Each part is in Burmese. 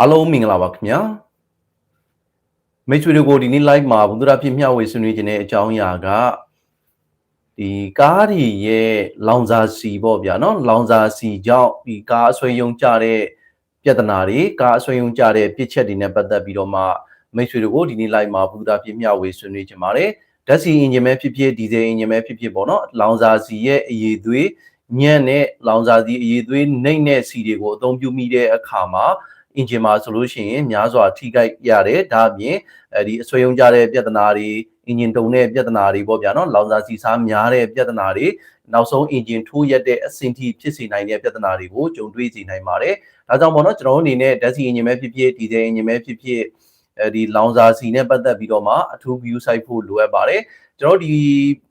အားလုံးမင်္ဂလာပါခင်ဗျာမိတ်ဆွေတို့ကိုဒီနေ့ live မှာဘုဒ္ဓရာဖြစ်မျှဝေဆွေးနွေးခြင်းတဲ့အကြောင်းအရာကဒီကားဒီရဲ့လောင်စာစီပေါ့ဗျာနော်လောင်စာစီကြောင့်ဒီကားအဆွေယုံကြတဲ့ပြဿနာတွေကားအဆွေယုံကြတဲ့ပြစ်ချက်တွေနဲ့ပတ်သက်ပြီးတော့မှမိတ်ဆွေတို့ကိုဒီနေ့ live မှာဘုဒ္ဓရာဖြစ်မျှဝေဆွေးနွေးခြင်းပါတယ်ဓာတ်ဆီအင်ဂျင်ပဲဖြစ်ဖြစ်ဒီဇယ်အင်ဂျင်ပဲဖြစ်ဖြစ်ပေါ့နော်လောင်စာစီရဲ့အည်သွေးညံ့တဲ့လောင်စာစီအည်သွေးနှိမ့်တဲ့စီတွေကိုအသုံးပြုမိတဲ့အခါမှာ အင်ဂျင်မှာဆိုလို့ရှိရင်များစွာထိခိုက်ရတယ်ဒါအပြင်အဲဒီအဆွေယုံကြတဲ့ပြဿနာတွေအင်ဂျင်တုံတဲ့ပြဿနာတွေပေါ့ဗျာနော်လောင်စာစီစားများတဲ့ပြဿနာတွေနောက်ဆုံးအင်ဂျင်ထိုးရက်တဲ့အဆင့်ထိဖြစ်စေနိုင်တဲ့ပြဿနာတွေကိုကြုံတွေ့စေနိုင်ပါတယ်ဒါကြောင့်ပေါ့နော်ကျွန်တော်တို့အနေနဲ့ဓာတ်ဆီအင်ဂျင်ပဲဖြစ်ဖြစ်ဒီဇယ်အင်ဂျင်ပဲဖြစ်ဖြစ်အဲဒီလောင်စာစီနဲ့ပတ်သက်ပြီးတော့မှအထူး view site ဖို့လိုအပ်ပါတယ်ကျွန်တော်ဒီ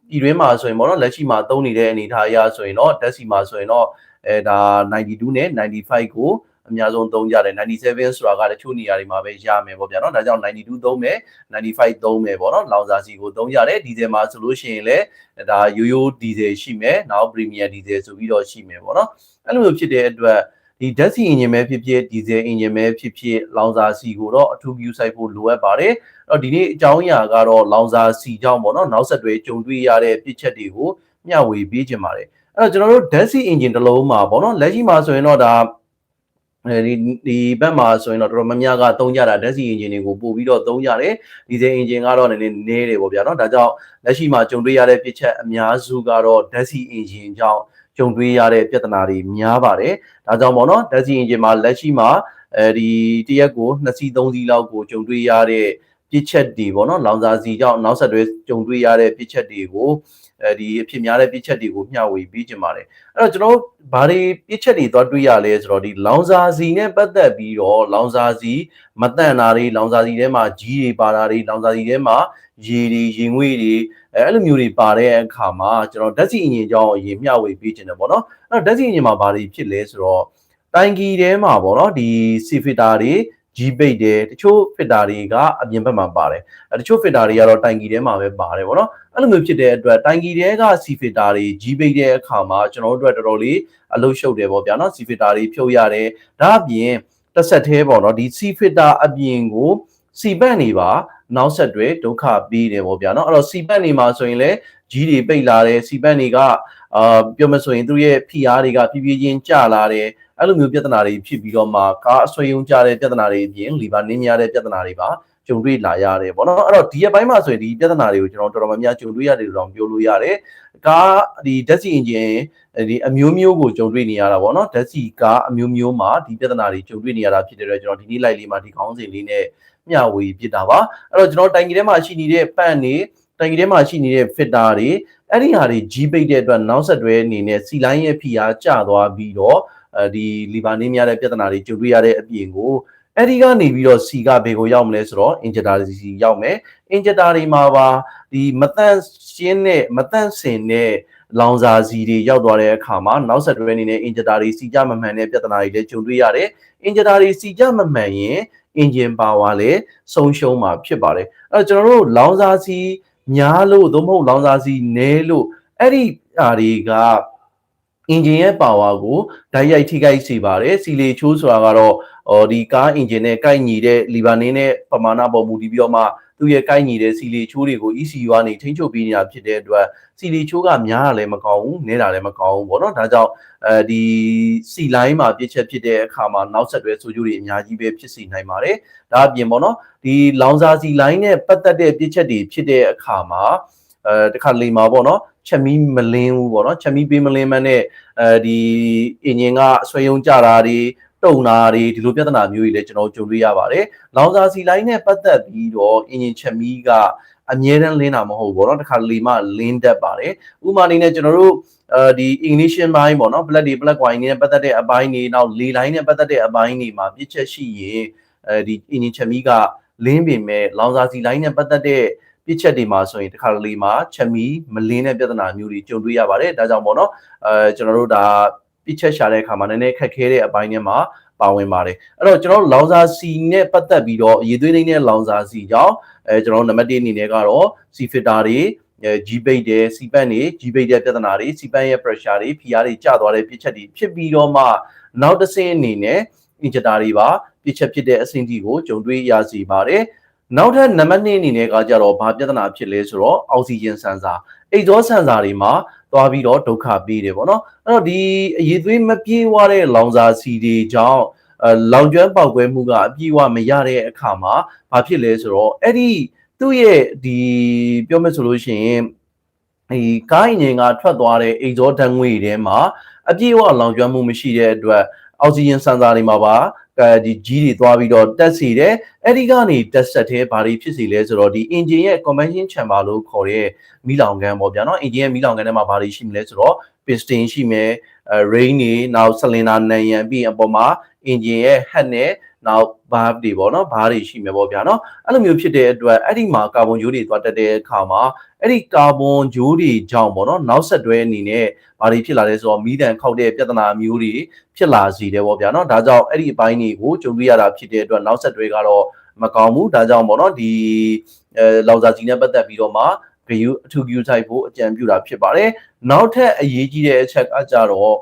ဒီတွင်းမှာဆိုရင်ပေါ့နော်လက်ရှိမှာသုံးနေတဲ့အနေအထားအရဆိုရင်တော့ဓာတ်ဆီမှာဆိုရင်တော့အဲဒါ92နဲ့95ကို အများဆုံးသုံးကြတယ်97ဆိုတာကတချို့နေရာတွေမှာပဲရမယ်ပေါ့ဗျာနော်ဒါကြောင့်92သုံးမယ်95သုံးမယ်ပေါ့နော်လောင်စာစီကိုသုံးကြတယ်ဒီဇယ်မှာဆိုလို့ရှိရင်လည်းဒါရိုးရိုးဒီဇယ်ရှိမယ်နောက်ပရီမီယာဒီဇယ်ဆိုပြီးတော့ရှိမယ်ပေါ့နော်အဲ့လိုမျိုးဖြစ်တဲ့အတွက်ဒီဓာတ်ဆီအင်ဂျင်ပဲဖြစ်ဖြစ်ဒီဇယ်အင်ဂျင်ပဲဖြစ်ဖြစ်လောင်စာစီကိုတော့အထူး view site ဖို့လိုအပ်ပါတယ်အဲ့တော့ဒီနေ့အကြောင်းအရာကတော့လောင်စာစီကြောင့်ပေါ့နော်နောက်ဆက်တွဲကြုံတွေ့ရတဲ့ပြစ်ချက်တွေကိုမျှဝေပေးခြင်းပါတယ်အဲ့တော့ကျွန်တော်တို့ဓာတ်ဆီအင်ဂျင်တစ်လုံးမှာပေါ့နော်လက်ရှိမှာဆိုရင်တော့ဒါအဲ ဒီဒီဘက်မှာဆိုရင်တော့တော်တော်များများကသုံးကြတာဓာတ်ဆီအင်ဂျင်တွေကိုပို့ပြီးတော့သုံးကြတယ်ဒီဇယ်အင်ဂျင်ကတော့နည်းနည်းနည်းတယ်ပေါ့ဗျာနော်ဒါကြောင့်လက်ရှိမှာကြုံတွေ့ရတဲ့ပြစ်ချက်အများစုကတော့ဓာတ်ဆီအင်ဂျင်ကြောင့်ကြုံတွေ့ရတဲ့ပြဿနာတွေများပါတယ်ဒါကြောင့်ပေါ့နော်ဓာတ်ဆီအင်ဂျင်မှာလက်ရှိမှာအဲဒီတရက်ကို2စီ3စီလောက်ကိုကြုံတွေ့ရတဲ့ပြစ်ချက်တွေပေါ့နော်လောင်စာဆီကြောင့်နောက်ဆက်တွဲကြုံတွေ့ရတဲ့ပြစ်ချက်တွေကို ဒီအဖြစ်များတဲ့ပြစ်ချက်တွေကိုမျှဝေပေးကြပါတယ်အဲ့တော့ကျွန်တော်ဘာတွေပြစ်ချက်တွေသွားတွေ့ရလဲဆိုတော့ဒီလောင်စာစီနဲ့ပတ်သက်ပြီးတော့လောင်စာစီမတန့်တာတွေလောင်စာစီထဲမှာကြီးတွေပါတာတွေလောင်စာစီထဲမှာရေတွေရေငွေ့တွေအဲ့လိုမျိုးတွေပါတဲ့အခါမှာကျွန်တော်ဓာတ်ဆီအင်ဂျင်ကြောင့်ရေမျှဝေပေးခြင်းတယ်ပေါ့နော်အဲ့တော့ဓာတ်ဆီအင်ဂျင်မှာဘာတွေဖြစ်လဲဆိုတော့တိုင်ကီထဲမှာပေါ့နော်ဒီစီဖီတာတွေ ကြီးပိတ်တယ်တချို့ဖစ်တာတွေကအပြင်ဘက်မှာပါတယ်အဲတချို့ဖစ်တာတွေကတော့တိုင်ကီထဲမှာပဲပါတယ်ဗောနော်အဲ့လိုမျိုးဖြစ်တဲ့အတွက်တိုင်ကီထဲကစီဖစ်တာတွေကြီးပိတ်တဲ့အခါမှာကျွန်တော်တို့အတွက်တော်တော်လေးအလုပ်ရှုပ်တယ်ဗောဗျာနော်စီဖစ်တာတွေဖြုတ်ရတယ်ဒါအပြင်တစ်ဆက်သေးပေါ့နော်ဒီစီဖစ်တာအပြင်ကိုစီပန့်နေပါနောက်ဆက်တွဲဒုက္ခပြီးတယ်ဗောဗျာနော်အဲ့တော့စီပန့်နေမှာဆိုရင်လည်း ကြီးတွေပိတ်လာတယ်စီပန့်တွေကအာပြောမဆိုရင်သူရဲ့ PR တွေကဖြည်းဖြည်းချင်းကျလာတယ်အဲ့လိုမျိုးပြဿနာတွေဖြစ်ပြီးတော့မှကားအဆွေယုံကြတဲ့ပြဿနာတွေအပြင်လီဘာနင်းများတဲ့ပြဿနာတွေပါကြုံတွေ့လာရတယ်ပေါ့နော်အဲ့တော့ဒီအပိုင်းမှာဆိုရင်ဒီပြဿနာတွေကိုကျွန်တော်တော်တော်များများကြုံတွေ့ရတယ်လို့တော့ပြောလို့ရတယ်ကားဒီဓာတ်ဆီအင်ဂျင်ဒီအမျိုးမျိုးကိုကြုံတွေ့နေရတာပေါ့နော်ဓာတ်ဆီကားအမျိုးမျိုးမှာဒီပြဿနာတွေကြုံတွေ့နေရတာဖြစ်တဲ့အတွက်ကျွန်တော်ဒီနေ့ live လေးမှာဒီခေါင်းစဉ်လေးနဲ့မျှဝေပြတာပါအဲ့တော့ကျွန်တော်တိုင်ကီထဲမှာရှိနေတဲ့ပန့်နေ တိုင်ကီထဲမှာရှိနေတဲ့ fitter တွေအဲ့ဒီဟာတွေကြီးပိတ်တဲ့အတွက်နောက်ဆက်တွဲအနေနဲ့စီလိုင်းရဲ့ဖိအားကျသွားပြီးတော့အဲဒီလီဘာနင်းများတဲ့ပြဿနာတွေကြုံတွေ့ရတဲ့အပြင်ကိုအဲ့ဒီကနေပြီးတော့စီကဘေကိုရောက်မလဲဆိုတော့ injector စီရောက်မယ် injector တွေမှာပါဒီမတန့်ရှင်းတဲ့မတန့်စင်တဲ့လောင်စာစီတွေရောက်သွားတဲ့အခါမှာနောက်ဆက်တွဲအနေနဲ့ injector တွေစီကြမမှန်တဲ့ပြဿနာတွေလည်းကြုံတွေ့ရတယ် injector တွေစီကြမမှန်ရင် engine power လည်းဆုံးရှုံးမှာဖြစ်ပါတယ်အဲ့တော့ကျွန်တော်တို့လောင်စာစီ များလို့သို့မဟုတ်လောင်စာစီနည်းလို့အဲ့ဒီအားတွေက engine ရဲ့ power ကိုဓာတ်ရိုက်ထိခိုက်စေပါတယ်စီလေချိုးဆိုတာကတော့ဟောဒီကား engine နဲ့ကိုက်ညီတဲ့ lever နင်းတဲ့ပမာဏပေါ်မူတည်ပြီးတော့မှ သူ့ရဲ့ကိုက်ညီတဲ့စီလေချိုးတွေကို ECU ကနေထိန်းချုပ်ပေးနေတာဖြစ်တဲ့အတွက်စီလေချိုးကများတာလည်းမကောင်းဘူးနည်းတာလည်းမကောင်းဘူးပေါ့နော်ဒါကြောင့်အဲဒီစီလိုင်းမှာပြစ်ချက်ဖြစ်တဲ့အခါမှာနောက်ဆက်တွဲဆိုးကျိုးတွေအများကြီးပဲဖြစ်စေနိုင်ပါတယ်ဒါအပြင်ပေါ့နော်ဒီလောင်စာစီလိုင်းနဲ့ပတ်သက်တဲ့ပြစ်ချက်တွေဖြစ်တဲ့အခါမှာအဲတခါလေမှာပေါ့နော်ချက်မီးမလင်းဘူးပေါ့နော်ချက်မီးပေးမလင်းမနဲ့အဲဒီအင်ဂျင်ကဆွဲယုံကြတာတွေ တုံတာတွေဒီလိုပြဿနာမျိုးတွေလည်းကျွန်တော်ကြုံတွေ့ရပါတယ်။လောင်စာစီလိုင်းနဲ့ပတ်သက်ပြီးတော့အင်ဂျင်ချက်မီးကအမြဲတမ်းလင်းတာမဟုတ်ဘူးပေါ့နော်။တခါလေမှလင်းတတ်ပါတယ်။ဥပမာအနေနဲ့ကျွန်တော်တို့အဲဒီ ignition ဘိုင်းပေါ့နော် plug တွေ plug wire နဲ့ပတ်သက်တဲ့အပိုင်းတွေနောက်လေလိုင်းနဲ့ပတ်သက်တဲ့အပိုင်းတွေမှာပြစ်ချက်ရှိရင်အဲဒီ engine ချက်မီးကလင်းပင်မဲ့လောင်စာစီလိုင်းနဲ့ပတ်သက်တဲ့ပြစ်ချက်တွေမှာဆိုရင်တခါတလေမှာချက်မီမလင်းတဲ့ပြဿနာမျိုးတွေကြုံတွေ့ရပါတယ်ဒါကြောင့်ပေါ့နော်အဲကျွန်တော်တို့ဒါ ပြစ်ချက်ရှာတဲ့အခါမှာနည်းနည်းခက်ခဲတဲ့အပိုင်းတွေမှာပါဝင်ပါတယ်အဲ့တော့ကျွန်တော်လောင်စာစီနဲ့ပတ်သက်ပြီးတော့ရေသွေးနေတဲ့လောင်စာစီကြောင့်အဲကျွန်တော်နံပါတ်1အနေနဲ့ကတော့စီဖစ်တာတွေဂျီပိတ်တယ်စီပန့်နေဂျီပိတ်တဲ့ပြဿနာတွေစီပန့်ရဲ့ pressure တွေဖိအားတွေကျသွားတဲ့ပြစ်ချက်တွေဖြစ်ပြီးတော့မှနောက်တစ်ဆင့်အနေနဲ့ injector တွေပါပပြစ်ချက်ဖြစ်တဲ့အဆင့်တီကိုကြုံတွေ့ရစီပါတယ်နောက်ထပ်နံပါတ်2အနေနဲ့ကကြတော့ဘာပြဿနာဖြစ်လဲဆိုတော့အောက်ဆီဂျင်ဆန်ဆာအိတ်ဇောဆန်ဆာတွေမှာ သွားပြီးတော့ဒုက္ခပေးတယ်ပေါ့နော်အဲ့တော့ဒီအရေးသွေးမပြေးဝတဲ့လောင်စာစီတွေကြောင့်အဲလောင်ကျွမ်းပေါက်ကွဲမှုကအပြေးဝမရတဲ့အခါမှာဘာဖြစ်လဲဆိုတော့အဲ့ဒီသူ့ရဲ့ဒီပြောမယ်ဆိုလို့ရှိရင်ဒီကားအင်ဂျင်ကထွက်သွားတဲ့အိတ်ဇောဓာတ်ငွေတွေထဲမှာအပြည့်အဝလောင်ကျွမ်းမှုမရှိတဲ့အတွက် အောက်ဆီဂျင်ဆန်ဆာတွေမှာပါအဲဒီကြီးတွေသွားပြီးတော့တက်စီတယ်အဲ့ဒီကနေတက်ဆက်သေးဘာတွေဖြစ်စီလဲဆိုတော့ဒီ engine ရဲ့ combustion chamber လို့ခေါ်တဲ့မီးလောင်ကန်ပေါ့ဗျာနော် engine ရဲ့မီးလောင်ကန်ထဲမှာဘာတွေရှိမလဲဆိုတော့ piston ရှိမယ်အဲ rain တွေနောက် cylinder နံရံပြီးအပေါ်မှာ engine ရဲ့ head နဲ့ နောက် valve တွေပေါ့နော်ဘားတွေရှိမယ်ပေါ့ဗျာနော်အဲ့လိုမျိုးဖြစ်တဲ့အတွက်အဲ့ဒီမှာကာဗွန်ဂျိုးတွေသွားတက်တဲ့အခါမှာအဲ့ဒီကာဗွန်ဂျိုးတွေကြောင့်ပေါ့နော်နောက်ဆက်တွဲအနေနဲ့ဘာတွေဖြစ်လာလဲဆိုတော့မီးတန်ခောက်တဲ့ပြဿနာမျိုးတွေဖြစ်လာစီတယ်ပေါ့ဗျာနော်ဒါကြောင့်အဲ့ဒီအပိုင်းတွေကိုကြုံတွေ့ရတာဖြစ်တဲ့အတွက်နောက်ဆက်တွဲကတော့မကောင်းဘူးဒါကြောင့်ပေါ့နော်ဒီအဲလောင်စာကြီးနဲ့ပတ်သက်ပြီးတော့မှဂယူအထူးဂယူဆိုင်ဖို့အကြံပြုတာဖြစ်ပါတယ်နောက်ထပ်အရေးကြီးတဲ့အချက်ကကြတော့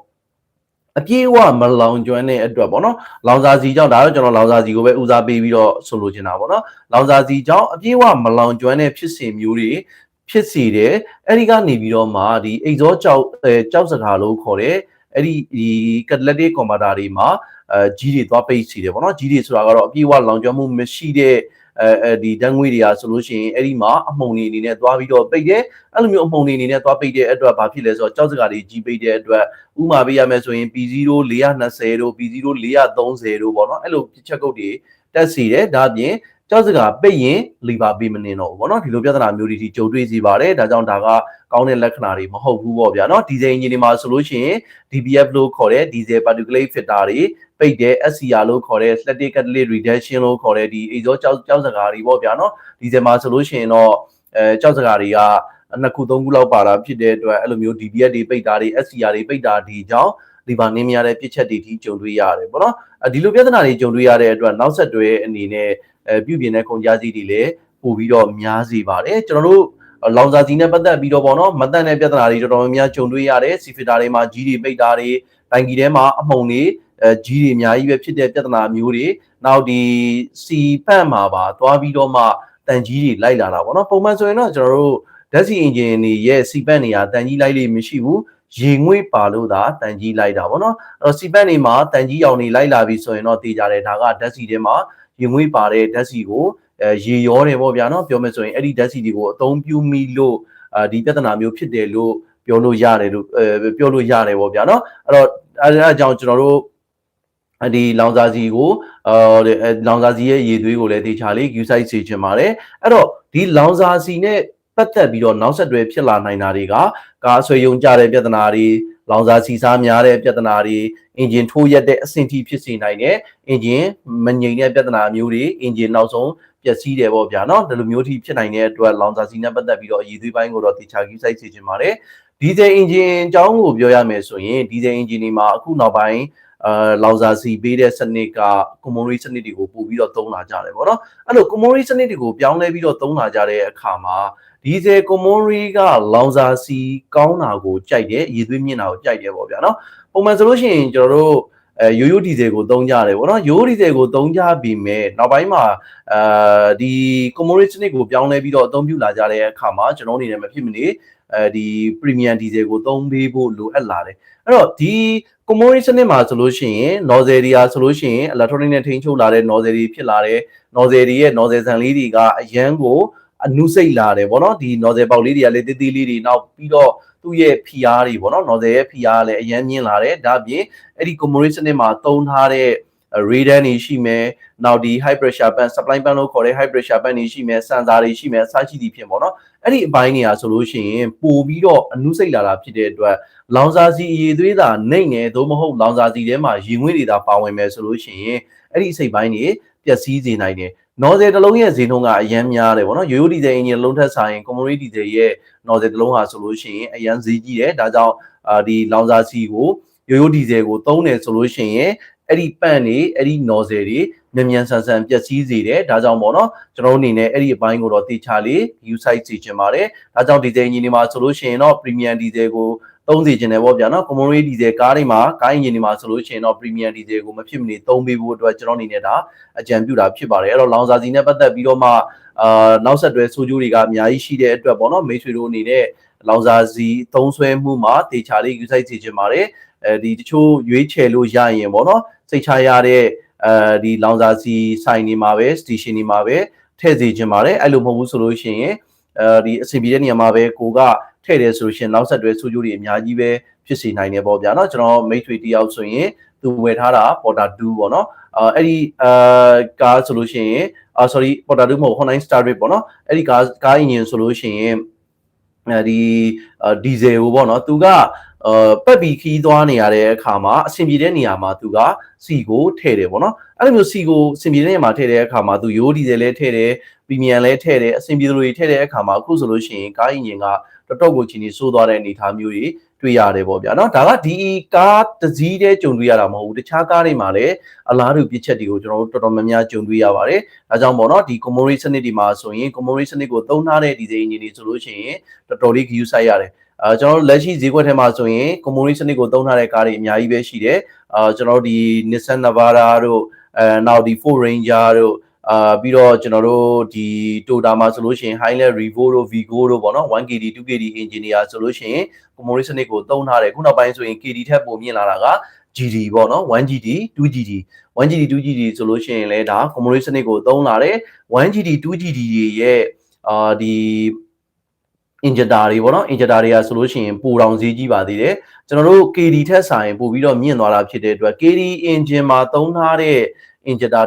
အပြေးအဝမလောင်ကျွမ်းတဲ့အတွက်ပေါ့နော်လောင်စာစီကြောင့်ဒါတော့ကျွန်တော်လောင်စာစီကိုပဲဦးစားပေးပြီးတော့ဆိုလိုချင်တာပေါ့နော်လောင်စာစီကြောင့်အပြေးအဝမလောင်ကျွမ်းတဲ့ဖြစ်စဉ်မျိုးတွေဖြစ်စေတယ်အဲ့ဒီကနေပြီးတော့မှဒီအိတ်ဇောကြောက်အဲကြောက်စကားလို့ခေါ်တဲ့အဲ့ဒီဒီကက်တလက်တစ်ကွန်ပျူတာတွေမှာအဲကြီးတွေသွားပိတ်စီတယ်ပေါ့နော်ကြီးတွေဆိုတာကတော့အပြေးအဝလောင်ကျွမ်းမှုမရှိတဲ့ အဲအဲဒီဓာတ်ငွေတွေကဆိုလို့ရှိရင်အဲ့ဒီမှာအမှုန်တွေအနေနဲ့သွားပြီးတော့ပိတ်တယ်အဲ့လိုမျိုးအမှုန်တွေအနေနဲ့သွားပိတ်တဲ့အတွက်ဘာဖြစ်လဲဆိုတော့ကြောက်စကားတွေကြီးပိတ်တဲ့အတွက်ဥမာပေးရမယ်ဆိုရင် P0 420တို့ P0 430တို့ပေါ့နော်အဲ့လိုချက်ကုတ်တွေတက်စီတယ်ဒါအပြင်ကြောက်စကားပိတ်ရင်လီဗာပေးမနေတော့ဘူးပေါ့နော်ဒီလိုပြဿနာမျိုးတွေဒီကြုံတွေ့စီပါတယ်ဒါကြောင့်ဒါကကောင်းတဲ့လက္ခဏာတွေမဟုတ်ဘူးပေါ့ဗျာနော်ဒီဇယ်အင်ဂျင်တွေမှာဆိုလို့ရှိရင် DBF လို့ခေါ်တဲ့ diesel particulate filter တွေ ပိတ်တဲ့ SCR လို့ခေါ်တဲ့ static catalytic reduction လို့ခေါ်တဲ့ဒီ exhaust ကြောက်ကြောက်စကားတွေပေါ့ဗျာနော်ဒီဇယ်မှာဆိုလို့ရှိရင်တော့အဲကြောက်စကားတွေကနှစ်ခုသုံးခုလောက်ပါတာဖြစ်တဲ့အတွက်အဲ့လိုမျိုး DBF တွေပိတ်တာတွေ SCR တွေပိတ်တာဒီကြောင့်လီဗာနင်းမရတဲ့ပြစ်ချက်တွေထိကြုံတွေ့ရတယ်ပေါ့နော်အဲဒီလိုပြဿနာတွေကြုံတွေ့ရတဲ့အတွက်နောက်ဆက်တွဲအနေနဲ့အဲပြုပြင်တဲ့ကုန်ကြစည်တွေလည်းပို့ပြီးတော့များစေပါတယ်ကျွန်တော်တို့လောင်စာစီနဲ့ပတ်သက်ပြီးတော့ပေါ့နော်မတန်တဲ့ပြဿနာတွေတော်တော်များများကြုံတွေ့ရတယ်စီဖီတာတွေမှာကြီးတွေပိတ်တာတွေတိုင်ကြီးထဲမှာအမှုန်တွေအဲ ကြီးတွေအများကြီးပဲဖြစ်တဲ့ပြဿနာမျိုးတွေနောက်ဒီစီပန့်မှာပါသွားပြီးတော့မှတန်ကြီးတွေလိုက်လာတာပေါ့နော်ပုံမှန်ဆိုရင်တော့ကျွန်တော်တို့ဓာတ်ဆီအင်ဂျင်တွေရဲ့စီပန့်နေရာတန်ကြီးလိုက်လေးမရှိဘူးရေငွေ့ပါလို့သာတန်ကြီးလိုက်တာပေါ့နော်အဲ့တော့စီပန့်နေမှာတန်ကြီးရောင်နေလိုက်လာပြီဆိုရင်တော့တေးကြတယ်ဒါကဓာတ်ဆီထဲမှာရေငွေ့ပါတဲ့ဓာတ်ဆီကိုအဲရေရောတယ်ပေါ့ဗျာနော်ပြောမယ်ဆိုရင်အဲ့ဒီဓာတ်ဆီတွေကိုအသုံးပြုမိလို့အာဒီပြဿနာမျိုးဖြစ်တယ်လို့ပြောလို့ရတယ်လို့အဲပြောလို့ရတယ်ပေါ့ဗျာနော်အဲ့တော့အဲဒါကြောင့်ကျွန်တော်တို့ ဒီလောင်စာစီကိုအာလောင်စာစီရဲ့ရေသွေးကိုလည်းတေချာလေး use site စေချင်ပါတယ်အဲ့တော့ဒီလောင်စာစီနဲ့ပတ်သက်ပြီးတော့နောက်ဆက်တွဲဖြစ်လာနိုင်တာတွေကကားဆွေယုံကြတဲ့ပြဿနာတွေလောင်စာစီစားများတဲ့ပြဿနာတွေအင်ဂျင်ထိုးရက်တဲ့အဆင့်ထိဖြစ်စေနိုင်တယ်အင်ဂျင်မငြိမ်တဲ့ပြဿနာမျိုးတွေအင်ဂျင်နောက်ဆုံးပျက်စီးတယ်ပေါ့ဗျာနော်ဒီလိုမျိုးထိဖြစ်နိုင်တဲ့အတွက်လောင်စာစီနဲ့ပတ်သက်ပြီးတော့အည်သွေးပိုင်းကိုတော့တေချာကြီးစိုက်စေချင်ပါတယ်ဒီဇယ်အင်ဂျင်အကြောင်းကိုပြောရမယ်ဆိုရင်ဒီဇယ်အင်ဂျင်တွေမှာအခုနောက်ပိုင်း အာလောင်စာစီပေးတဲ့စနစ်ကကွန်မိုရီစနစ်တွေကိုပို့ပြီးတော့သုံးလာကြတယ်ပေါ့နော်အဲ့လိုကွန်မိုရီစနစ်တွေကိုပြောင်းလဲပြီးတော့သုံးလာကြတဲ့အခါမှာဒီဇယ်ကွန်မိုရီကလောင်စာစီကောင်းတာကိုကြိုက်တယ်ရည်သွေးမြင့်တာကိုကြိုက်တယ်ပေါ့ဗျာနော်ပုံမှန်ဆိုလို့ရှိရင်ကျွန်တော်တို့အဲရိုးရိုးဒီဇယ်ကိုသုံးကြတယ်ပေါ့နော်ရိုးဒီဇယ်ကိုသုံးကြပြီးမဲ့နောက်ပိုင်းမှာအာဒီ commodity စနစ်ကိုပြောင်းလဲပြီးတော့အသုံးပြုလာကြတဲ့အခါမှာကျွန်တော်အနေနဲ့မဖြစ်မနေအဲဒီ premium diesel ကိုသုံးပေးဖို့လိုအပ်လာတယ်အဲ့တော့ဒီ commodity စနစ်မှာဆိုလို့ရှိရင် nozzle တွေအားဆိုလို့ရှိရင် electronic နဲ့ထိန်းချုပ်လာတဲ့ nozzle တွေဖြစ်လာတယ် nozzle တွေရဲ့ nozzle ဆန်လေးတွေကအရန်ကိုအနုစိတ်လာတယ်ဗောနော်ဒီ nozzle ပေါက်လေးတွေကလည်းတေးသေးလေးတွေနောက်ပြီးတော့သူ့ရဲ့ PR တွေပေါ့နော် nozzle ရဲ့ PR လည်းအရင်မြင်လာတယ်ဒါပြင်အဲ့ဒီ commodity စနစ်မှာသုံးထားတဲ့ radar တွေရှိမယ်နောက်ဒီ high pressure pan supply pan လို့ခေါ်တဲ့ high pressure pan တွေရှိမယ် sensor တွေရှိမယ်အစရှိသည်ဖြစ်ပေါ့နော်အဲ့ဒီအပိုင်းတွေကဆိုလို့ရှိရင်ပို့ပြီးတော့အနုစိတ်လာတာဖြစ်တဲ့အတွက်လောင်စာစီအည်သွေးသာနှိမ့်နေသို့မဟုတ်လောင်စာစီထဲမှာရင်ငွေတွေသာပါဝင်မယ်ဆိုလို့ရှိရင်အဲ့ဒီအစိတ်ပိုင်းတွေပျက်စီးစေနိုင်တယ်နော်ဇယ်တစ်လုံးရဲ့ဈေးနှုန်းကအရန်များတယ်ဗောနော်ရိုးရိုးဒီဇယ်အင်ဂျင်လုံးထက်ဆိုင်ကွန်မရီဒီဇယ်ရဲ့နော်ဇယ်တစ်လုံးဟာဆိုလို့ရှိရင်အရန်ဈေးကြီးတယ်ဒါကြောင့်အာဒီလောင်စာစီကိုရိုးရိုးဒီဇယ်ကိုသုံးတယ်ဆိုလို့ရှိရင် အဲ့ဒီပန့်တွေအဲ့ဒီနော်ဇယ်တွေမြန်မြန်ဆန်ဆန်ပျက်စီးစေတယ်ဒါကြောင့်ပေါ့နော်ကျွန်တော်အနေနဲ့အဲ့ဒီအပိုင်းကိုတော့တေချာလေး use site စီချင်ပါတယ်ဒါကြောင့်ဒီဇယ်အင်ဂျင်တွေမှာဆိုလို့ရှိရင်တော့ premium diesel ကိုသုံးစီခြင်းတယ်ပေါ့ဗျာနော် common rate diesel ကားတွေမှာကားအင်ဂျင်တွေမှာဆိုလို့ရှိရင်တော့ premium diesel ကိုမဖြစ်မနေသုံးပေးဖို့အတွက်ကျွန်တော်အနေနဲ့ဒါအကြံပြုတာဖြစ်ပါတယ်အဲ့တော့လောင်စာစီနဲ့ပတ်သက်ပြီးတော့မှအာနောက်ဆက်တွဲဆိုးကျိုးတွေကအများကြီးရှိတဲ့အတွက်ပေါ့နော်မိတ်ဆွေတို့အနေနဲ့လောင်စာစီသုံးဆွဲမှုမှာတေချာလေးယူဆိုင်စီခြင်းပါတယ် အဲဒီတချို့ရွေးချယ်လို့ရရင်ပေါ့နော်စိတ်ချရတဲ့အဲဒီလောင်စာစီဆိုင်နေမှာပဲစတေရှင်နေမှာပဲထည့်စီခြင်းပါတယ်အဲ့လိုမဟုတ်ဘူးဆိုလို့ရှိရင်အဲဒီအဆင်ပြေတဲ့နေရာမှာပဲကိုကထည့်တယ်ဆိုလို့ရှိရင်နောက်ဆက်တွဲဆိုးကျိုးတွေအများကြီးပဲဖြစ်စေနိုင်တယ်ပေါ့ဗျာနော်ကျွန်တော်မိတ်ဆွေတယောက်ဆိုရင်သူဝယ်ထားတာ Porter 2ပေါ့နော်အဲအဲ့ဒီအာကားဆိုလို့ရှိရင်အာ sorry Porter 2မဟုတ် Honda Star Drive ပေါ့နော်အဲ့ဒီကားကားအင်ဂျင်ဆိုလို့ရှိရင် အဲဒီဒီဇယ်ကိုပေါ့နော်သူကပတ်ပြီးခီးသွားနေရတဲ့အခါမှာအဆင်ပြေတဲ့နေရာမှာသူကစီကိုထည့်တယ်ပေါ့နော်အဲ့လိုမျိုးစီကိုအဆင်ပြေတဲ့နေရာမှာထည့်တဲ့အခါမှာသူရိုးဒီဇယ်လည်းထည့်တယ်ပရီမီယံလည်းထည့်တယ်အဆင်ပြေသလိုတွေထည့်တဲ့အခါမှာအခုဆိုလို့ရှိရင်ကားအင်ဂျင်ကတော်တော်ကိုချီနေဆိုးသွားတဲ့အနေအထားမျိုးကြီး တွေ့ရတယ်ပေါ့ဗျာเนาะဒါကဒီကားတစ်စီးတည်းကြုံတွေ့ရတာမဟုတ်ဘူးတခြားကားတွေမှာလည်းအလားတူပြစ်ချက်တွေကိုကျွန်တော်တို့တော်တော်များများကြုံတွေ့ရပါတယ်ဒါကြောင့်ပေါ့เนาะဒီ common စနစ်ဒီမှာဆိုရင် common စနစ်ကိုသုံးထားတဲ့ဒီဇယ်အင်ဂျင်တွေဆိုလို့ရှိရင်တော်တော်လေး view ဆိုင်ရတယ်အာကျွန်တော်တို့လက်ရှိဈေးကွက်ထဲမှာဆိုရင် common စနစ်ကိုသုံးထားတဲ့ကားတွေအများကြီးပဲရှိတယ်အာကျွန်တော်တို့ဒီ Nissan Navara တို့အဲနောက်ဒီ Ford Ranger တို့ အာပြီးတော့ကျွန်တော်တို့ဒီ Toyota မှာဆိုလို့ရှိရင် Hilux Revo တို့ Vigo တို့ပေါ့နော် 1KD 2KD engineer ဆိုလို့ရှိရင် common စနစ်ကိုသုံးထားတယ်ခုနောက်ပိုင်းဆိုရင် KD ထက်ပိုမြင့်လာတာက GD ပေါ့နော် 1GD 2GD 1GD 2GD ဆိုလို့ရှိရင်လည်းဒါ common စနစ်ကိုသုံးလာတယ် 1GD 2GD ရဲ့အာဒီ injector တွေပေါ့နော် injector တွေကဆိုလို့ရှိရင်ပိုတောင်ဈေးကြီးပါသေးတယ်ကျွန်တော်တို့ KD ထက်ဆိုင်ပို့ပြီးတော့မြင့်သွားတာဖြစ်တဲ့အတွက် KD engine မှာသုံးထားတဲ့ injector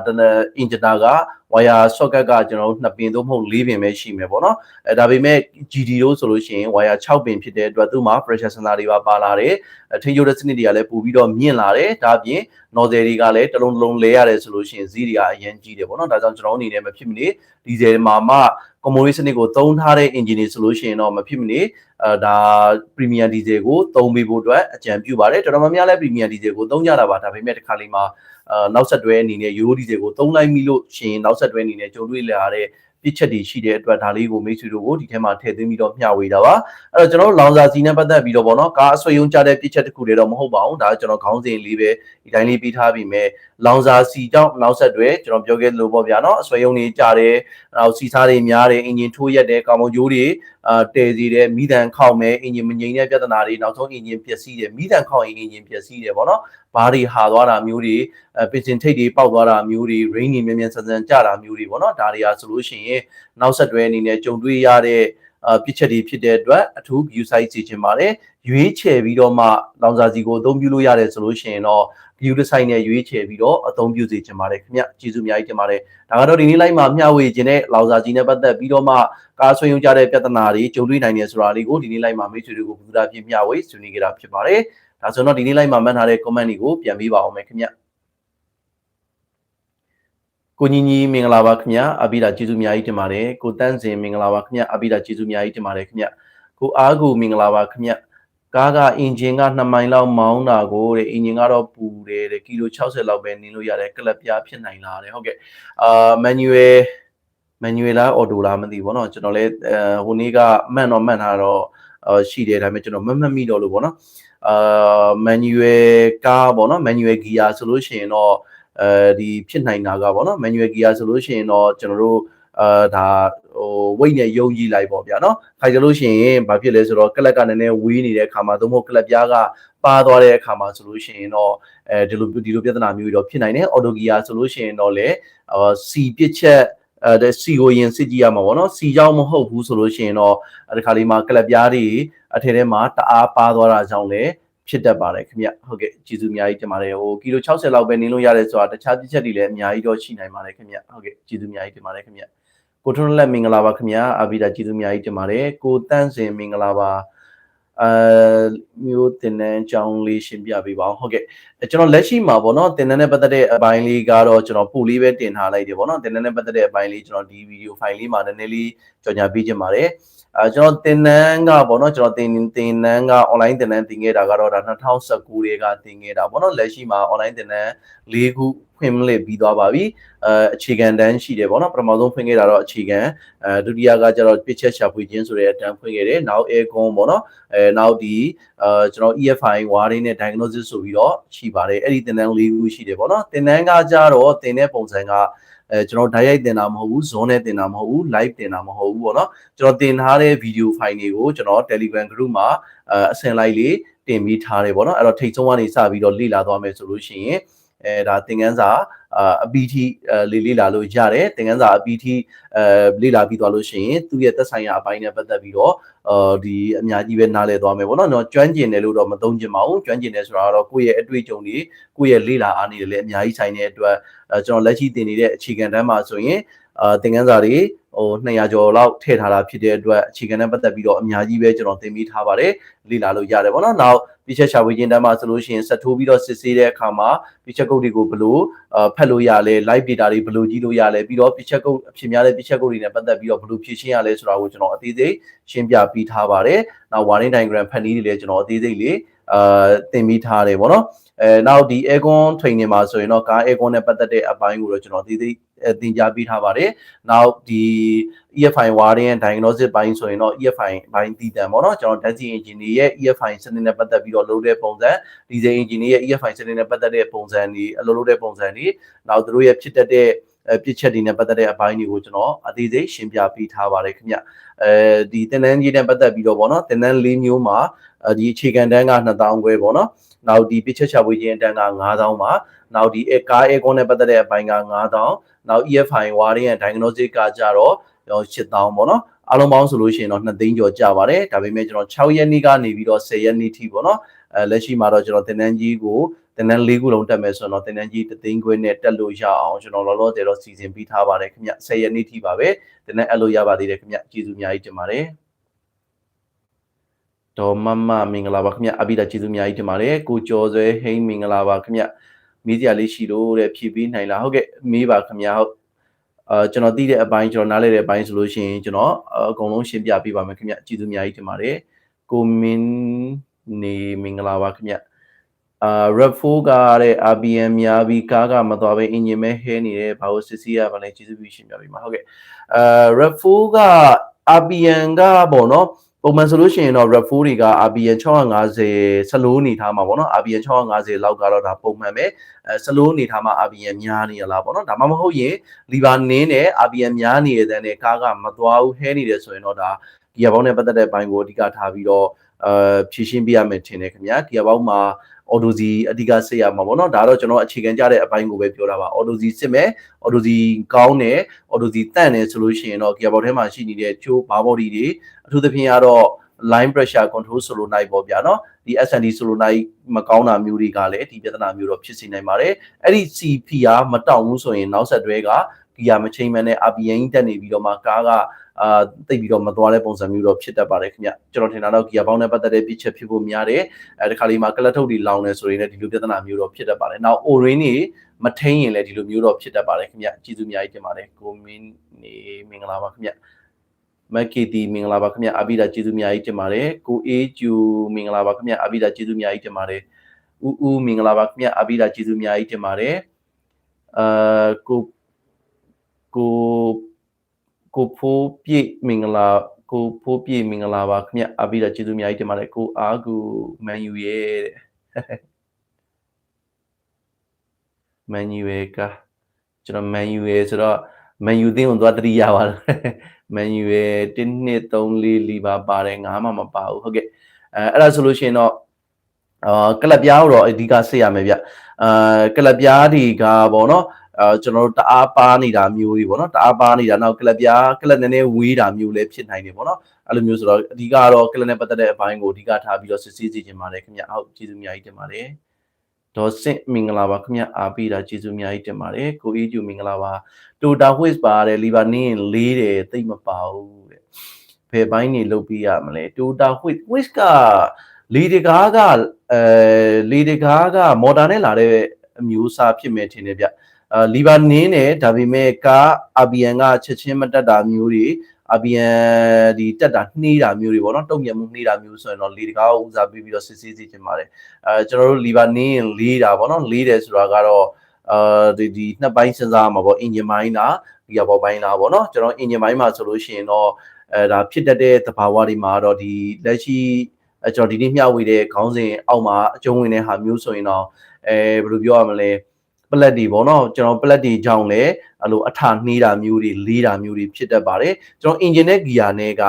injector က wire socket ကကျွန်တော်တို့2ပင်သို့မဟုတ်4ပင်ပဲရှိမယ်ပေါ့နော်အဲဒါပေမဲ့ GD လို့ဆိုလို့ရှိရင် wire 6ပင်ဖြစ်တဲ့အတွက်သူ့မှာ pressure sensor တွေပါပါလာတယ်ထိရုပ်တဲ့စနစ်တွေကလည်းပို့ပြီးတော့မြင့်လာတယ်ဒါအပြင် nozzle တွေကလည်းတစ်လုံးတစ်လုံးလဲရတယ်ဆိုလို့ရှိရင်ဈေးတွေကအရင်ကြီးတယ်ပေါ့နော်ဒါကြောင့်ကျွန်တော်အနေနဲ့မဖြစ်မနေဒီဇယ်မှာမှ common စနစ်ကိုသုံးထားတဲ့ engine တွေဆိုလို့ရှိရင်တော့မဖြစ်မနေအဲဒါ premium diesel ကိုသုံးပေးဖို့အတွက်အကြံပြုပါတယ်တော်တော်များများလည်း premium diesel ကိုသုံးကြတာပါဒါပေမဲ့တစ်ခါလေးမှာအာ နောက်ဆက်တွဲအနေနဲ့ရိုးဒီဇယ်ကိုသုံးလိုက်ပြီလို့ရှင်နောက်ဆက်တွဲအနေနဲ့ကြုံတွေ့လာရတဲ့ပြစ်ချက်တွေရှိတဲ့အတွက်ဒါလေးကိုမိတ်ဆွေတို့ကိုဒီထဲမှာထည့်သွင်းပြီးတော့မျှဝေတာပါအဲ့တော့ကျွန်တော်တို့လောင်စာစီနဲ့ပတ်သက်ပြီးတော့ဗောနော်ကားအဆွေယုံကြတဲ့ပြစ်ချက်တစ်ခုတည်းတော့မဟုတ်ပါဘူးဒါကျွန်တော်ခေါင်းစဉ်လေးပဲဒီတိုင်းလေးပြီးထားပြီးမဲ့လောင်စာစီကြောင့်နောက်ဆက်တွဲကျွန်တော်ပြောခဲ့လို့ပေါ့ဗျာနော်အဆွေယုံတွေကြတယ်နောက်စီစားတွေများတယ်အင်ဂျင်ထိုးရက်တယ်ကာမွန်ဂျိုးတွေ အာတည်စီတယ်မိတန်ခေါက်မယ်အင်ဂျင်မငြိမ်တဲ့ပြဿနာတွေနောက်ဆုံးအင်ဂျင်ပျက်စီးတယ်မိတန်ခေါက်ရင်အင်ဂျင်ပျက်စီးတယ်ဗောနော်ဘားတွေဟာသွားတာမျိုးတွေအဲပင်စင်ထိတ်တွေပေါက်သွားတာမျိုးတွေ rain တွေမြန်မြန်ဆန်ဆန်ကျတာမျိုးတွေပေါ့နော်ဒါတွေကဆိုလို့ရှိရင်နောက်ဆက်တွဲအနေနဲ့ကြုံတွေ့ရတဲ့အာပြစ်ချက်တွေဖြစ်တဲ့အတွက်အထူး view site စီချင်ပါတယ် ရွေးချယ်ပြီးတော့မှလောင်စာစီကိုအသုံးပြုလို့ရတယ်ဆိုလို့ရှိရင်တော့ view design နဲ့ရွေးချယ်ပြီးတော့အသုံးပြုစေချင်ပါတယ်ခင်ဗျကျေးဇူးအများကြီးတင်ပါတယ်ဒါကတော့ဒီနေ့လိုက်မှာမျှဝေခြင်းနဲ့လောင်စာစီနဲ့ပတ်သက်ပြီးတော့မှကားဆွေးရုံကြတဲ့ပြဿနာတွေကြုံတွေ့နိုင်တယ်ဆိုတာလေးကိုဒီနေ့လိုက်မှာမိတ်ဆွေတွေကိုပူတာပြမျှဝေဆွေးနွေးကြတာဖြစ်ပါတယ်ဒါဆိုတော့ဒီနေ့လိုက်မှာမှတ်ထားတဲ့ comment တွေကိုပြန်ပေးပါအောင်မယ်ခင်ဗျကိုညီညီမင်္ဂလာပါခင်ဗျအဘိဓာကျေးဇူးအများကြီးတင်ပါတယ်ကိုတန်းစင်မင်္ဂလာပါခင်ဗျအဘိဓာကျေးဇူးအများကြီးတင်ပါတယ်ခင်ဗျကိုအားကိုမင်္ဂလာပါခင်ဗျ ကားကအင်ဂျင်က2မိုင်လောက်မောင်းတာကိုတဲ့အင်ဂျင်ကတော့ပူတယ်တဲ့ကီလို60လောက်ပဲနင်းလို့ရတယ်ကလပ်ပြားဖြစ်နိုင်လားတဲ့ဟုတ်ကဲ့အာမန်နျူရယ်မန်နျူရယ်လားအော်တိုလားမသိဘူးဗောနော်ကျွန်တော်လည်းဟိုနေ့ကမှန်တော့မှန်တာတော့ရှိတယ်ဒါပေမဲ့ကျွန်တော်မမှတ်မိတော့လို့ဗောနော်အာမန်နျူရယ်ကားဗောနော်မန်နျူရယ်ဂီယာဆိုလို့ရှိရင်တော့အဲဒီဖြစ်နိုင်တာကဗောနော်မန်နျူရယ်ဂီယာဆိုလို့ရှိရင်တော့ကျွန်တော်တို့ အာဒါဟို weight နဲ့ယုံကြည်လိုက်ပေါ့ဗျာနော်ခိုင်ကြလို့ရှိရင်ဘာဖြစ်လဲဆိုတော့ကလက်ကနည်းနည်းဝေးနေတဲ့အခါမှာသို့မဟုတ်ကလက်ပြားကပါသွားတဲ့အခါမှာဆိုလို့ရှိရင်တော့အဲဒီလိုဒီလိုပြဿနာမျိုးတွေတော့ဖြစ်နိုင်တယ်အော်တိုဂီယာဆိုလို့ရှိရင်တော့လေအာစီပစ်ချက်အဲစီကိုရင်စစ်ကြည့်ရမှာပေါ့နော်စီကြောင့်မဟုတ်ဘူးဆိုလို့ရှိရင်တော့ဒီခါလေးမှာကလပ်ပြားတွေအထည်ထဲမှာတအားပါသွားတာကြောင့်လည်းဖြစ်တတ်ပါတယ်ခင်ဗျဟုတ်ကဲ့ကျေးဇူးအများကြီးတင်ပါတယ်ဟိုကီလို60လောက်ပဲနင်းလို့ရတယ်ဆိုတာတခြားပြချက်တွေလည်းအများကြီးတော့ရှိနိုင်ပါတယ်ခင်ဗျဟုတ်ကဲ့ကျေးဇူးအများကြီးတင်ပါတယ်ခင်ဗျ ကိုထွန်းလက်မင်္ဂလာပါခင်ဗျအာဘီဒါကျေးဇူးအများကြီးတင်ပါတယ်ကိုတန့်စင်မင်္ဂလာပါအဲမျိုးတင်နန်းကြောင်းလေးရှင်းပြပေးပါအောင်ဟုတ်ကဲ့ကျွန်တော်လက်ရှိမှာပေါ့နော်တင်နန်းနဲ့ပတ်သက်တဲ့အပိုင်းလေးကတော့ကျွန်တော်ပို့လေးပဲတင်ထားလိုက်တယ်ပေါ့နော်တင်နန်းနဲ့ပတ်သက်တဲ့အပိုင်းလေးကျွန်တော်ဒီဗီဒီယိုဖိုင်လေးမှာနည်းနည်းလေးကြော်ညာပေးခြင်းပါတယ် အဲကျွန်တော်တင်နန်းကပေါ့နော်ကျွန်တော်တင်တင်နန်းက online တင်နန်းတင်ခဲ့တာကတော့ဒါ2019ရေကတင်ခဲ့တာပေါ့နော်လက်ရှိမှာ online တင်နန်း၄ခုဖွင့်လှစ်ပြီးသွားပါပြီအဲအခြေခံတန်းရှိတယ်ပေါ့နော်ပထမဆုံးဖွင့်ခဲ့တာတော့အခြေခံအဲဒုတိယကကျတော့ပစ်ချက်ရှာဖွေခြင်းဆိုတဲ့အတန်းဖွင့်ခဲ့တယ်နောက် aircon ပေါ့နော်အဲနောက်ဒီအဲကျွန်တော် EFI wiring နဲ့ diagnosis ဆိုပြီးတော့ရှိပါတယ်အဲ့ဒီသင်တန်း၄ခုရှိတယ်ပေါ့နော်သင်တန်းကကြတော့သင်တဲ့ပုံစံက အဲကျွန်တော်ဓာတ်ရိုက်တင်တာမဟုတ်ဘူး zone နဲ့တင်တာမဟုတ်ဘူး live တင်တာမဟုတ်ဘူးပေါ့နော်ကျွန်တော်တင်ထားတဲ့ video file တွေကိုကျွန်တော် Telegram group မှာအဲအစင်လိုက်လေးတင်ပြီးထားတယ်ပေါ့နော်အဲ့တော့ထိတ်ဆုံးကနေစပြီးတော့လေ့လာသွားမယ်ဆိုလို့ရှိရင်အဲဒါသင်ခန်းစာ အပီတီလေးလေးလာလို့ရတယ်သင်ခန်းစာအပီတီအဲလေးလာပြီးသွားလို့ရှိရင်သူ့ရဲ့သက်ဆိုင်ရာအပိုင်းနဲ့ပတ်သက်ပြီးတော့အာဒီအများကြီးပဲနားလည်သွားမယ်ပေါ့နော်ကျွန်တော်ကျွမ်းကျင်တယ်လို့တော့မသုံးချင်ပါဘူးကျွမ်းကျင်တယ်ဆိုတာကတော့ကိုယ့်ရဲ့အတွေ့အကြုံတွေကိုယ့်ရဲ့လေ့လာအားနည်းတွေလည်းအများကြီးဆိုင်တဲ့အတွက်အဲကျွန်တော်လက်ရှိသင်နေတဲ့အခြေခံတန်းမှာဆိုရင်အာသင်ခန်းစာတွေဟို200ကျော်လောက်ထည့်ထားတာဖြစ်တဲ့အတွက်အခြေခံနဲ့ပတ်သက်ပြီးတော့အများကြီးပဲကျွန်တော်သင်ပေးထားပါတယ်လေ့လာလို့ရတယ်ပေါ့နော်နောက် ပြချက်ရှာဝေခြင်းတန်းမှာဆိုလို့ရှိရင်ဆက်ထိုးပြီးတော့စစ်ဆေးတဲ့အခါမှာပြချက်ကုတ်တွေကိုဘယ်လိုဖတ်လို့ရလဲ live data တွေဘယ်လိုကြည့်လို့ရလဲပြီးတော့ပြချက်ကုတ်အဖြစ်များတဲ့ပြချက်ကုတ်တွေနဲ့ပတ်သက်ပြီးတော့ဘယ်လိုဖြည့်ရှင်းရလဲဆိုတာကိုကျွန်တော်အသေးစိတ်ရှင်းပြပေးထားပါတယ်နောက် warning diagram ဖတ်နည်းတွေလည်းကျွန်တော်အသေးစိတ်လေး အာသင်ပြီးထားတယ်ပေါ့နော်အဲနောက်ဒီ aircon training မှာဆိုရင်တော့ကား aircon နဲ့ပတ်သက်တဲ့အပိုင်းကိုတော့ကျွန်တော်အသေးစိတ်သင်ကြားပေးထားပါတယ်နောက်ဒီ EFI wiring and diagnosis ဘိုင်းဆိုရင်တော့ EFI ဘိုင်းတည်တံပေါ့နော်ကျွန်တော် Desi engine ရဲ့ EFI စနစ်နဲ့ပတ်သက်ပြီးတော့လုပ်တဲ့ပုံစံ diesel engine ရဲ့ EFI စနစ်နဲ့ပတ်သက်တဲ့ပုံစံတွေအလုပ်လုပ်တဲ့ပုံစံတွေနောက်သူတို့ရဲ့ဖြစ်တတ်တဲ့ ပြစ်ချက်တွေနဲ့ပတ်သက်တဲ့အပိုင်းတွေကိုကျွန်တော်အသေးစိတ်ရှင်းပြပေးထားပါတယ်ခင်ဗျအဲဒီတင်တန်းကြီးနဲ့ပတ်သက်ပြီးတော့ပေါ့နော်တင်တန်း၄မျိုးမှာဒီအခြေခံတန်းက2000ခွဲပေါ့နော်နောက်ဒီပြစ်ချက်ချပွေးခြင်းတန်းက9000ပါနောက်ဒီကား aircon နဲ့ပတ်သက်တဲ့အပိုင်းက9000နောက် EFI wiring and diagnostic ကကြတော့8000ပေါ့နော်အားလုံးပေါင်းဆိုလို့ရှိရင်တော့2သိန်းကျော်ကျပါတယ်ဒါပေမဲ့ကျွန်တော်6ရက်နေ့ကနေပြီးတော့10ရက်နေ့ထိပေါ့နော်အဲလက်ရှိမှာတော့ကျွန်တော်တင်တန်းကြီးကို တင်တန်း၄ခုလုံးတက်မယ်ဆိုတော့တင်တန်းကြီး3သိန်းခွဲနဲ့တက်လို့ရအောင်ကျွန်တော်လောလောဆယ်တော့စီစဉ်ပေးထားပါတယ်ခင်ဗျ10ရက်နေ့ထိပါပဲတင်တန်းအဲ့လိုရပါသေးတယ်ခင်ဗျကျေးဇူးအများကြီးတင်ပါတယ်တော်မမမင်္ဂလာပါခင်ဗျအဘိဓာကျေးဇူးအများကြီးတင်ပါတယ်ကိုကျော်စွဲဟိန်းမင်္ဂလာပါခင်ဗျမေးစရာလေးရှိလို့တဲ့ဖြည့်ပေးနိုင်လားဟုတ်ကဲ့မေးပါခင်ဗျဟုတ်အာကျွန်တော်သိတဲ့အပိုင်းကျွန်တော်နားလည်တဲ့အပိုင်းဆိုလို့ရှိရင်ကျွန်တော်အကုန်လုံးရှင်းပြပေးပါမယ်ခင်ဗျကျေးဇူးအများကြီးတင်ပါတယ်ကိုမင်းနေမင်္ဂလာပါခင်ဗျ အာ rep4 ကတဲ့ RPM များပြီးကားကမသွားဘဲအင်ဂျင်ပဲဟဲနေတယ်ဘာလို့စစ်စီရပါလဲကျေးဇူးပြုရှင်းပြပေးပါဟုတ်ကဲ့အာ rep4 က RPM ကပေါ့နော်ပုံမှန်ဆိုလို့ရှိရင်တော့ rep 4တွေက RPN 650 slow နေထားမှာပေါ့နော် RPN 650လောက်ကတော့ဒါပုံမှန်ပဲအဲ slow နေထားမှာ RPN များနေရလားပေါ့နော်ဒါမှမဟုတ်ရင် lever နင်းနဲ့ RPN များနေတဲ့တဲ့ကားကမသွားဘူးဟဲနေတယ်ဆိုရင်တော့ဒါ gear box နဲ့ပတ်သက်တဲ့ဘိုင်းကိုအဓိကထားပြီးတော့အဲဖြည့်ရှင်းပြရမယ်ထင်တယ်ခင်ဗျာ gear box မှာ အော်တိုစီအဓိကစစ်ရမှာပေါ့နော်ဒါတော့ကျွန်တော်အခြေခံကြတဲ့အပိုင်းကိုပဲပြောတာပါအော်တိုစီစစ်မယ်အော်တိုစီကောင်းတယ်အော်တိုစီတန့်တယ်ဆိုလို့ရှိရင်တော့ gear box ထဲမှာရှိနေတဲ့ချိုး bar body တွေအထူးသဖြင့်ကတော့ line pressure control ဆိုလိုနိုင်ပေါ့ဗျာနော်ဒီ SND ဆိုလိုနိုင်မကောင်းတာမျိုးတွေကလည်းဒီပြဿနာမျိုးတော့ဖြစ်စေနိုင်ပါတယ်အဲ့ဒီ CP ကမတောင့်ဘူးဆိုရင်နောက်ဆက်တွဲက gear မချိန်မှန်တဲ့ RPM တက်နေပြီးတော့မှကားက အာတိတ်ပြီးတော့မသွားတဲ့ပုံစံမျိုးတော့ဖြစ်တတ်ပါတယ်ခင်ဗျကျွန်တော်ထင်တာတော့ gear ပေါင်းနဲ့ပတ်သက်တဲ့ပြစ်ချက်ဖြစ်ဖို့များတယ်အဲတခါလေးမှာကလတ်ထုတ်တွေလောင်နေဆိုရင်လည်းဒီလိုပြဿနာမျိုးတော့ဖြစ်တတ်ပါတယ်နောက် orange တွေမထိန်ရင်လည်းဒီလိုမျိုးတော့ဖြစ်တတ်ပါတယ်ခင်ဗျကျေးဇူးအများကြီးတင်ပါတယ်ကိုမင်းနေမင်္ဂလာပါခင်ဗျမက်ကီတီမင်္ဂလာပါခင်ဗျအဘိဓာကျေးဇူးအများကြီးတင်ပါတယ်ကိုအေးကျူမင်္ဂလာပါခင်ဗျအဘိဓာကျေးဇူးအများကြီးတင်ပါတယ်ဦးဦးမင်္ဂလာပါခင်ဗျအဘိဓာကျေးဇူးအများကြီးတင်ပါတယ်အာကိုကို ကိုဖိုးပြည့်မင်္ဂလာကိုဖိုးပြည့်မင်္ဂလာပါခင်ဗျအဘိဓာကျေးဇူးအများကြီးတင်ပါတယ်ကိုအားကူမန်ယူရဲ့မန်ယူရဲ့ကကျွန်တော်မန်ယူရဲ့ဆိုတော့မန်ယူသင်းကိုသွားတတိရပါတယ်မန်ယူရဲ့1 2 3 4လီပါပါတယ်ငါမှမပါဘူးဟုတ်ကဲ့အဲအဲ့ဒါဆိုလို့ရှိရင်တော့အာကလပ်ပြားတော့အဓိကစစ်ရမယ်ဗျအာကလပ်ပြားတွေကပေါ့နော် အာကျွန်တော်တို့တအားပါနေတာမျိုးတွေပေါ့နော်တအားပါနေတာနောက်ကလပ်ပြားကလပ်နည်းနည်းဝေးတာမျိုးလည်းဖြစ်နိုင်တယ်ပေါ့နော်အဲ့လိုမျိုးဆိုတော့အဓိကတော့ကလပ်နဲ့ပတ်သက်တဲ့အပိုင်းကိုအဓိကထားပြီးတော့စစ်ဆေးစီခြင်းပါတယ်ခင်ဗျဟုတ်ကျေးဇူးအများကြီးတင်ပါတယ်ဒေါ်စင့်မင်္ဂလာပါခင်ဗျအားပေးတာကျေးဇူးအများကြီးတင်ပါတယ်ကိုအေးကျူမင်္ဂလာပါတိုတာဝစ်ပါတယ်လီဘာနင်းလေးတယ်သိမပါဘူးတဲ့ဘယ်ပိုင်းနေလုတ်ပြရမလဲတိုတာဝစ်ဝစ်ကလီဒီကားကအဲလီဒီကားကမော်တာနဲ့လာတဲ့အမျိုးအစားဖြစ်မယ်ထင်တယ်ဗျအာ လီဘာနင်းတယ်ဒါပေမဲ့ကား RBN ကချက်ချင်းမတက်တာမျိုးတွေ RBN ဒီတက်တာနှီးတာမျိုးတွေပေါ့နော်တုံ့ပြန်မှုနှီးတာမျိုးဆိုရင်တော့လေတကားကိုဦးစားပေးပြီးတော့စစ်ဆေးစီခြင်းပါတယ်အဲကျွန်တော်တို့လီဘာနင်းလေးတာပေါ့နော်လေးတယ်ဆိုတာကတော့အာဒီဒီနှစ်ပိုင်းစဉ်းစားမှာပေါ့ engine ပိုင်းလား gear box ပိုင်းလားပေါ့နော်ကျွန်တော် engine ပိုင်းမှာဆိုလို့ရှိရင်တော့အဲဒါဖြစ်တတ်တဲ့သဘာဝတွေမှာတော့ဒီလက်ရှိအဲကျွန်တော်ဒီနေ့မျှဝေတဲ့ခေါင်းစဉ်အောက်မှာအကျုံးဝင်တဲ့ဟာမျိုးဆိုရင်တော့အဲဘယ်လိုပြောရမလဲ ပလက်တွေပေါ့နော်ကျွန်တော်ပလက်တွေကြောင့်လည်းအဲ့လိုအထာနှေးတာမျိုးတွေလေးတာမျိုးတွေဖြစ်တတ်ပါတယ်ကျွန်တော် engine နဲ့ gear နဲ့က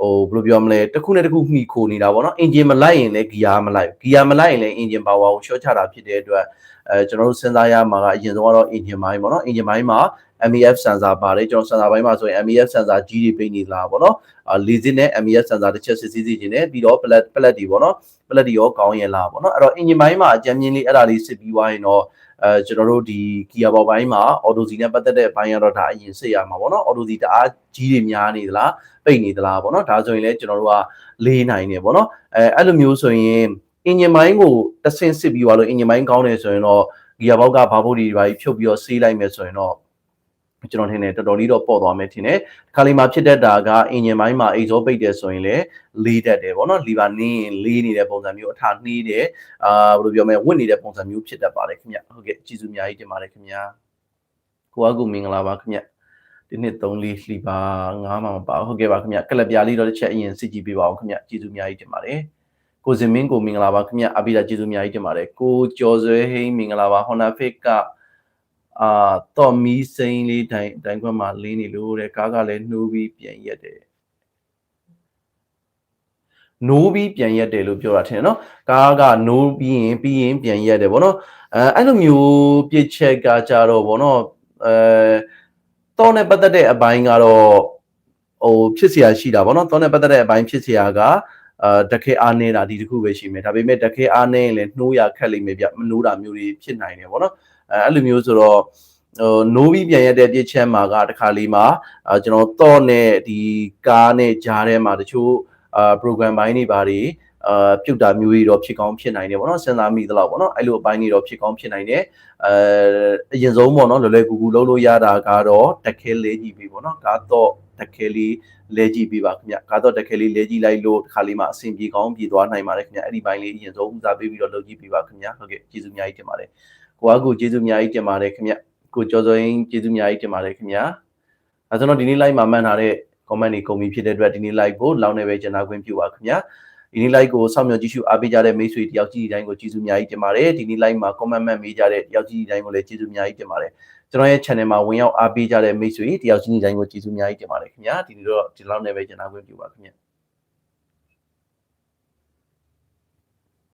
ဟိုဘယ်လိုပြောမလဲတစ်ခုနဲ့တစ်ခုမှီခိုနေတာပေါ့နော် engine မလိုက်ရင်လည်း gear မလိုက် gear မလိုက်ရင်လည်း engine power ကို short ချတာဖြစ်တဲ့အတွက်အဲကျွန်တော်တို့စဉ်းစားရမှာကအရင်ဆုံးကတော့ engine ဘိုင်းပေါ့နော် engine ဘိုင်းမှာ MEF sensor ပါတယ်ကျွန်တော် sensor ဘိုင်းမှာဆိုရင် MEF sensor ကြီးတွေပိတ်နေလားပေါ့နော်အာလေစစ်နဲ့ MEF sensor တစ်ချက်စစ်စစ်စီခြင်းနဲ့ပြီးတော့ plate plate တွေပေါ့နော် plate တွေရောကောင်းရလားပေါ့နော်အဲ့တော့ engine ဘိုင်းမှာအကြမ်းမြင်လေးအဲ့ဒါလေးစစ်ပြီးွားရင်တော့ အဲကျွန်တော်တို့ဒီ gear box ဘိုင်းမှာ auto Z နဲ့ပတ်သက်တဲ့ဘိုင်းကတော့ဒါအရင်စစ်ရမှာပေါ့နော် auto Z တအားကြီးတွေများနေသလားပိတ်နေသလားပေါ့နော်ဒါဆိုရင်လည်းကျွန်တော်တို့ကလေးနိုင်နေပေါ့နော်အဲအဲ့လိုမျိုးဆိုရင် engine ဘိုင်းကိုတဆင့်စစ်ပြီးွားလို့ engine ဘိုင်းကောင်းတယ်ဆိုရင်တော့ gear box ကဘာဖို့ဒီဘာကြီးဖြုတ်ပြီးတော့ဆေးလိုက်မယ်ဆိုရင်တော့ ကျွန်တော်ထင်တယ်တော်တော်လေးတော့ပေါ့သွားမယ်ထင်တယ်ခါလီမှာဖြစ်တတ်တာကအင်ဂျင်ပိုင်းမှာအိတ်ဇောပိတ်တယ်ဆိုရင်လည်းလေးတတ်တယ်ဗောနော်လီဗာနင်းရင်လေးနေတဲ့ပုံစံမျိုးအထာနှီးတယ်အာဘယ်လိုပြောမလဲဝင့်နေတဲ့ပုံစံမျိုးဖြစ်တတ်ပါတယ်ခင်ဗျဟုတ်ကဲ့ကျေးဇူးအများကြီးတင်ပါတယ်ခင်ဗျာကိုအကူမင်္ဂလာပါခင်ဗျဒီနှစ်3လေးလီဗာ9မှာမပါဟုတ်ကဲ့ပါခင်ဗျကလပ်ပြားလေးတော့တစ်ချက်အရင်စစ်ကြည့်ပေးပါအောင်ခင်ဗျကျေးဇူးအများကြီးတင်ပါတယ်ကိုစင်မင်းကိုမင်္ဂလာပါခင်ဗျအပိဒါကျေးဇူးအများကြီးတင်ပါတယ်ကိုကျော်စွဲဟိန်းမင်္ဂလာပါ Honda Fit က အာတော့မီးစိမ်းလေးတိုင်တိုင်ခွက်မှာလင်းနေလို့တဲ့ကားကလည်းနှိုးပြီးပြန်ရက်တယ်နိုးပြီးပြန်ရက်တယ်လို့ပြောတာထင်တယ်နော်ကားကနိုးပြီးရင်ပြီးရင်ပြန်ရက်တယ်ဗောနော်အဲအဲ့လိုမျိုးပြစ်ချက်ကကြတော့ဗောနော်အဲတော့နဲ့ပတ်သက်တဲ့အပိုင်းကတော့ဟိုဖြစ်เสียရှိတာဗောနော်တော့နဲ့ပတ်သက်တဲ့အပိုင်းဖြစ်เสียကအာတခဲအားနေတာဒီတစ်ခုပဲရှိမယ်ဒါပေမဲ့တခဲအားနေရင်လည်းနှိုးရခက်လိမ့်မယ်ဗျမနှိုးတာမျိုးတွေဖြစ်နိုင်တယ်ဗောနော် အဲအဲ့လိုမျိုးဆိုတော့ဟိုနိုးပြီးပြန်ရတဲ့ပြစ်ချက်မှာကတခါလေးမှာအာကျွန်တော်တော့နဲ့ဒီကားနဲ့ကြားထဲမှာတချို့အာ program ဘိုင်းတွေဘာတွေအာပြုတ်တာမျိုးတွေတော့ဖြစ်ကောင်းဖြစ်နိုင်တယ်ပေါ့နော်စဉ်းစားမိသလောက်ပေါ့နော်အဲ့လိုအပိုင်းတွေတော့ဖြစ်ကောင်းဖြစ်နိုင်တယ်အဲအရင်ဆုံးပေါ့နော်လွယ်လွယ်ကူကူလုပ်လို့ရတာကတော့တခဲလေးကြည့်ပြီပေါ့နော်ကားတော့တခဲလေးလဲကြည့်ပြီးပါခင်ဗျကားတော့တခဲလေးလဲကြည့်လိုက်လို့တစ်ခါလေးမှအဆင်ပြေကောင်းပြေသွားနိုင်ပါတယ်ခင်ဗျအဲ့ဒီဘိုင်းလေးအရင်ဆုံးဦးစားပေးပြီးတော့လုပ်ကြည့်ပြီးပါခင်ဗျဟုတ်ကဲ့ကျေးဇူးအများကြီးတင်ပါတယ် ကိုအားကိုကျေးဇူးအများကြီးတင်ပါတယ်ခင်ဗျကိုကျော်စောရင်ကျေးဇူးအများကြီးတင်ပါတယ်ခင်ဗျအဲကျွန်တော်ဒီနေ့ live မှာမှတ်ထားတဲ့ comment တွေကုန်ပြီဖြစ်တဲ့အတွက်ဒီနေ့ live ကိုလောင်းနေပဲကျန်နာခွင့်ပြုပါခင်ဗျာဒီနေ့ live ကိုစောင့်မျှော်ကြည့်ရှုအားပေးကြတဲ့မိတ်ဆွေတယောက်ကြီးတိုင်းကိုကျေးဇူးအများကြီးတင်ပါတယ်ဒီနေ့ live မှာ comment မှတ်ပေးကြတဲ့တယောက်ကြီးတိုင်းကိုလည်းကျေးဇူးအများကြီးတင်ပါတယ်ကျွန်တော်ရဲ့ channel မှာဝင်ရောက်အားပေးကြတဲ့မိတ်ဆွေတယောက်ကြီးတိုင်းကိုကျေးဇူးအများကြီးတင်ပါတယ်ခင်ဗျာဒီနေ့တော့ဒီလောက်နဲ့ပဲကျန်နာခွင့်ပြုပါခင်ဗျာ